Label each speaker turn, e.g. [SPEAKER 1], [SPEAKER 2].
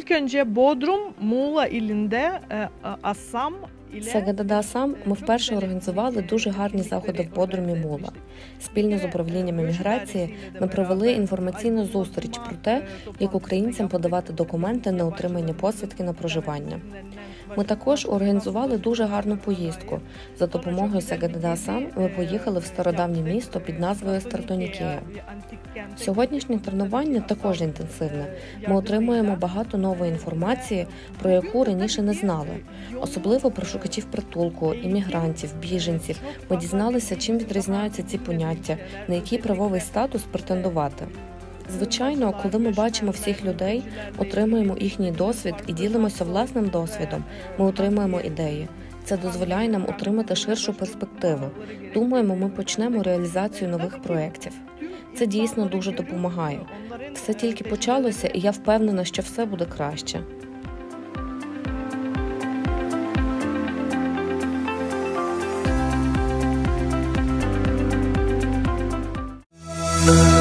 [SPEAKER 1] İlk önce Bodrum, Muğla ilinde Assam Assam ile
[SPEAKER 2] Сагададасам ми вперше організували дуже гарні заходи в Бодрумі Мула. Спільно з управлінням імміграції ми провели інформаційну зустріч про те, як українцям подавати документи на отримання посвідки на проживання. Ми також організували дуже гарну поїздку. За допомогою Сагададасам ми поїхали в стародавнє місто під назвою Стартонікія. Сьогоднішнє тренування також інтенсивне. Ми отримуємо багато нової інформації, про яку раніше не знали, особливо про шукачів притулку, іммігрантів, біженців. Ми дізналися, чим відрізняються ці поняття, на який правовий статус претендувати. Звичайно, коли ми бачимо всіх людей, отримуємо їхній досвід і ділимося власним досвідом, ми отримуємо ідеї. Це дозволяє нам отримати ширшу перспективу. Думаємо, ми почнемо реалізацію нових проєктів. Це дійсно дуже допомагає. Все тільки почалося, і я впевнена, що все буде краще.
[SPEAKER 3] Thank